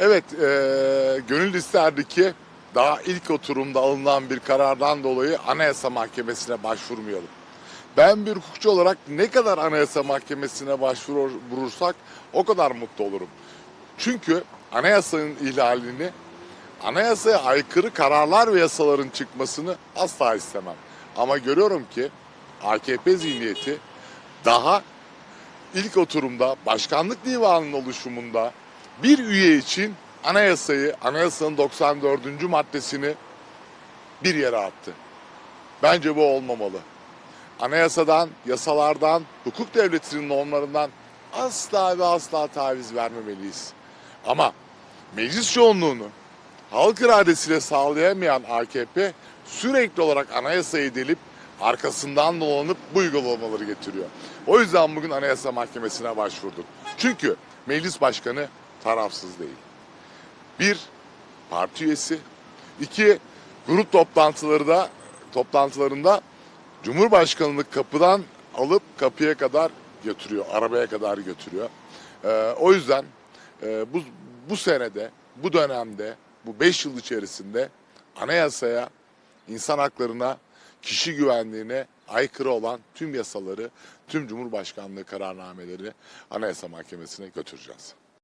Evet, e, gönül isterdi ki daha ilk oturumda alınan bir karardan dolayı Anayasa Mahkemesi'ne başvurmayalım. Ben bir hukukçu olarak ne kadar Anayasa Mahkemesi'ne başvurursak o kadar mutlu olurum. Çünkü anayasanın ihlalini, anayasaya aykırı kararlar ve yasaların çıkmasını asla istemem. Ama görüyorum ki AKP zihniyeti daha ilk oturumda başkanlık divanının oluşumunda bir üye için anayasayı, anayasanın 94. maddesini bir yere attı. Bence bu olmamalı. Anayasadan, yasalardan, hukuk devletinin normlarından asla ve asla taviz vermemeliyiz. Ama meclis çoğunluğunu halk iradesiyle sağlayamayan AKP sürekli olarak anayasayı delip arkasından dolanıp bu uygulamaları getiriyor. O yüzden bugün Anayasa Mahkemesi'ne başvurduk. Çünkü meclis başkanı tarafsız değil. Bir, parti üyesi. iki grup toplantıları da toplantılarında Cumhurbaşkanlığı kapıdan alıp kapıya kadar götürüyor, arabaya kadar götürüyor. Ee, o yüzden e, bu, bu senede, bu dönemde, bu beş yıl içerisinde anayasaya, insan haklarına, kişi güvenliğine aykırı olan tüm yasaları, tüm Cumhurbaşkanlığı kararnamelerini Anayasa Mahkemesi'ne götüreceğiz.